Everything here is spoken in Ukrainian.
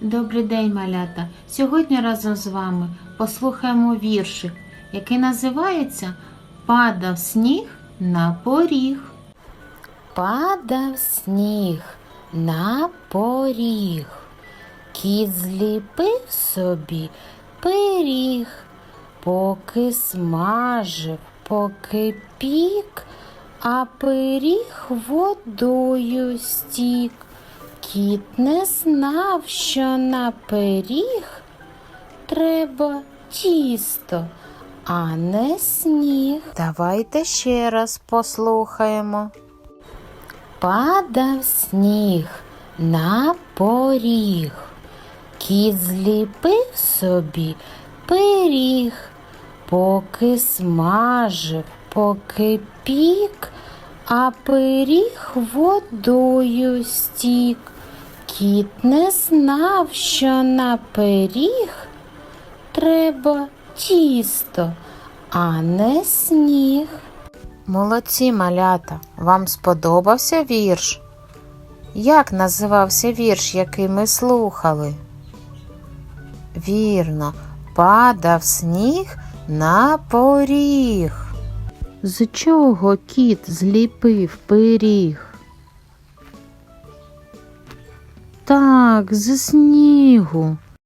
Добрий день, малята! Сьогодні разом з вами послухаємо віршик, який називається Падав сніг на поріг. Падав сніг на поріг. Кіт зліпив собі пиріг, поки смажив, поки пік, а пиріг водою стік. Кіт не знав, що на пиріг треба тісто, а не сніг. Давайте ще раз послухаємо. Падав сніг на поріг. Кіт зліпив собі пиріг, поки смажив, поки пік, а пиріг водою стік. Кіт не знав, що на пиріг треба тісто, а не сніг. Молодці малята, вам сподобався вірш? Як називався вірш, який ми слухали? Вірно, падав сніг на поріг. З чого кіт зліпив пиріг? Так, з снігу.